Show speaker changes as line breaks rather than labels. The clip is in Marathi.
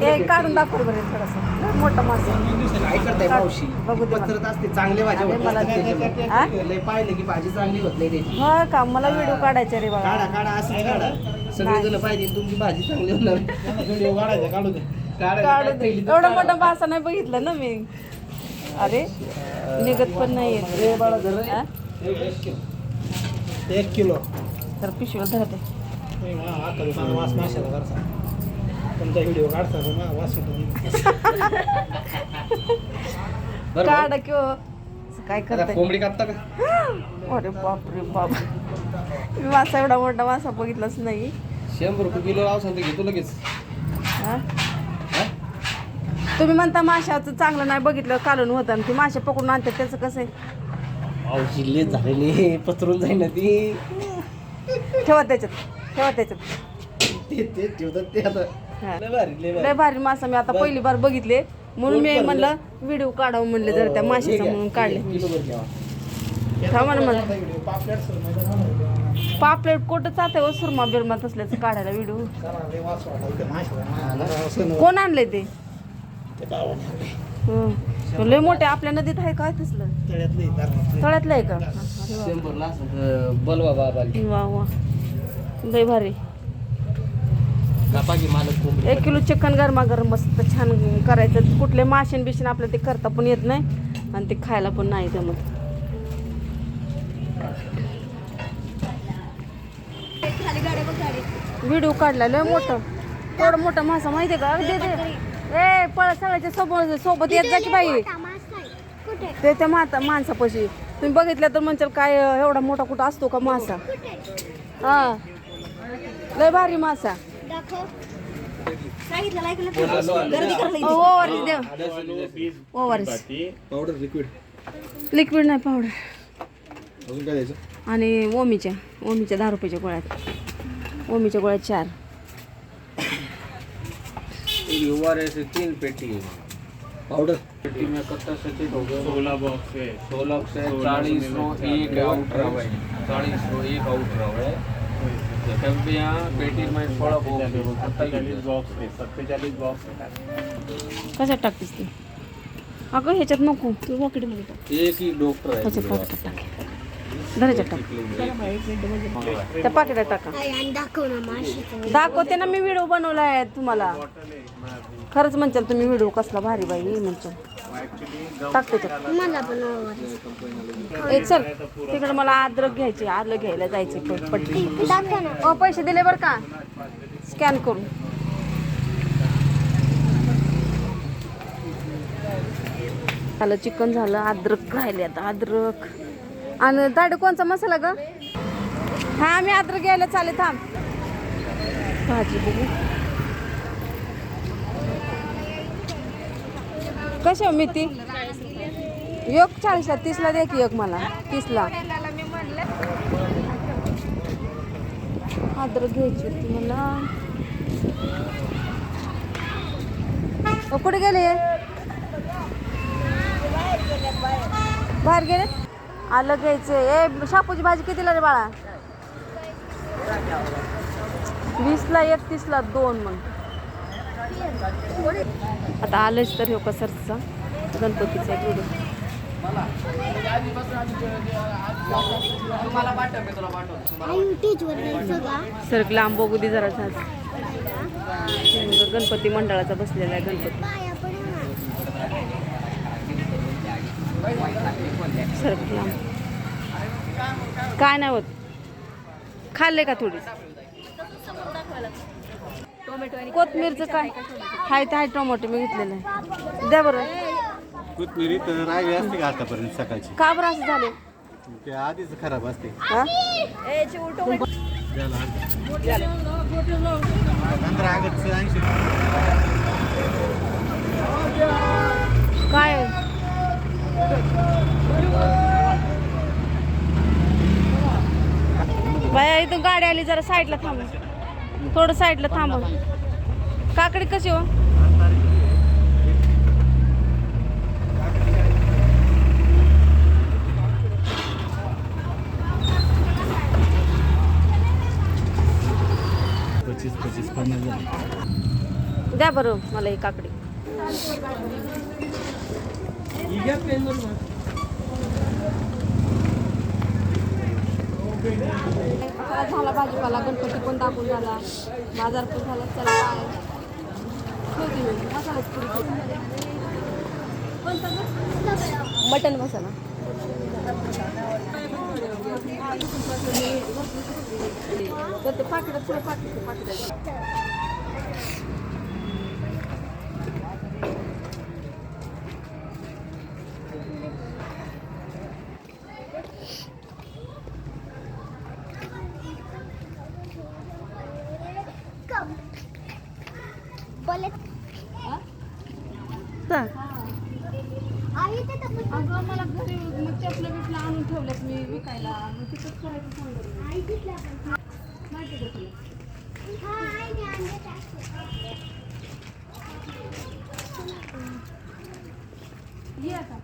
ते काढून दाखव बरं थोडंसं मोठा मासा
काय करताय मावशी
बघू दे मला.
पत्रत असते चांगले भाजी होत
मला
असतात
ते-
त्याच्यामुळे.
हा?
लय पाहिलं की भाजी चांगली होत नाही त्याची
हो का मला व्हिडिओ काढायचे रे बाबा
काढा काढा असं काढा सगळे जण पाहिजे तुमची भाजी चांगली होणार व्हिडिओ काढायचा काढू दे
एवढा मोठा मासा नाही बघितलं ना मी अरे निघत पण नाही येत हा?
एक किलो
तर पिशवीला धरते
वास माशाला करसा तुमचा व्हिडिओ काढता पण मला वास
काढ किंवा काय करते
कोंबडी कापता का?
अरे बापरे बाप मी मासा एवढा मोठा मासा बघितलाच नाही.
शंभर रुपये किलो लाव सांगते घेतो लगेच.
हा? तुम्ही म्हणता माशाचं चांगलं नाही बघितलं कालून होतं आणि ती मासे पकडून आणतात त्याचं कसं आहे?
अहो लेट झालेली पसरून जाईल ना ती.
ठेवा त्याच्यात ठेवा त्याच्यात.
ते ते ठेवतात ते आता.
हा.
लय भारी लय
लय
भारी
भारी मासा मी आता पहिली बार बघितले. म्हणून मी म्हणलं व्हिडिओ काढावं म्हणले जर त्या माशाचा म्हणून काढले.
घ्यावा
थांबा ना मला पापलेट कोटं चालतंय व सुरमा बिरमा तसल्याचं काढायला व्हिडिओ कोण आणलंय ते? हं. लय मोठे आपल्या नदीत आहे काय तसलं? तळ्यातलं आहे का?
शंभरला असं बलवा बाबा
वा वा. लय भारी
कापा की मालक कोंबडी
एक किलो चिकन गरमा गरम मस्त छान करायचं. कुठले माशन बिशन आपल्याला ते करता पण येत नाही आणि ते खायला पण नाही जमत. व्हिडिओ काढला लय मोठं. थोडं मोठा मासा माहितीये का? दे दे. ए पळ सगळ्याच्या सोबत सोबत येत जा की बाई. ते त्या माता माणसापाशी. तुम्ही बघितलं तर म्हणचाल काय एवढा मोठा कुठं असतो का मासा? हा. लय भारी मासा.
पावडर लिक्विड
लिक्विड नाही पावडर
अजून काय द्यायचं?
आणि ओमीच्या ओमीच्या दहा रुपयाच्या गोळ्यात ओमीच्या गोळ्यात चार.
से तीन पेटी है
पावडर
पेटी. में कत्ता सचित हो गया
सोलह बॉक्स है
सोलह से चालीस रो एक आउट रहा है चालीस रो एक आउट रहा है भी यहाँ पेटी में थोड़ा है, कत्ता ही
सत्तेचाळीस
है।
बॉक्स आहे सत्तेचाळीस बॉक्स आहे.
कशात टाकतेस ते? अगं ह्याच्यात नको. तू वॉकेटमध्ये टाक.
एक ही डॉक्टर है
ह्याच्यात
मेरे
पाकिटात टाक? धराच्यात टाक. त्या पाकिटात टाका. दाखवते ना मी व्हिडिओ बनवला आहे तुम्हाला. खरंच म्हणचाल तुम्ही व्हिडिओ कसला भारी बाई म्हणचाल टाकते त्याच्यात ए चल. तिकडे मला अद्रक घ्यायची आलं घ्यायला जायचे पट्टी ओ पैसे दिले बरं का? स्कॅन करून. झालं चिकन झालं अद्रक राहिले आता अद्रक आणि दाड कोणचा मसाला ग? हा आम्ही अद्रक घ्यायला चालेल थांब. भाजी बघू. कशी मी मेथी एक चाळीसला तीसला दे की एक मला. तीसला. आदर घ्यायची होती मला. कुठे गेले. बाहेर गेले. आलं घ्यायचं ए शापूची भाजी कितीला रे बाळा? वीसला एक तीसला दोन मग. आता आलंच तर हो कसरचा गणपतीचा एक व्हिडिओ सर लांब बघू दे जरा गणपती मंडळाचा बसलेला आहे गणपती. काय नाही होत. खाल्ले का थोडी? कोथमीरचं काय? हाय ते हाय टोमॅटो मी घेतलेलं आहे. द्या बरं.
कोथमिरी तर राहिली असते का आतापर्यंत सकाळची?
का बरं असं झाले?
ते आधीच खराब असते.
हा?
पंधरा ऑगस्ट ऐंशी
काय बाया इथून गाडी आली जरा साईडला थांब. थोडं साईडला थांब. काकडी कशी हो? द्या बरं मला ही काकडी. झाला भाजीपाला गणपती पण दाखवून झाला. बाजार पण झाला चला काय मटन मसाला. पाकिट ते पुढे पाकिट अगं मला घरी मग चपलं बिपलं आणून ठेवल्यात मी विकायला. मग तिथंच करायचं सांगत माहिती का तुला? ये आता.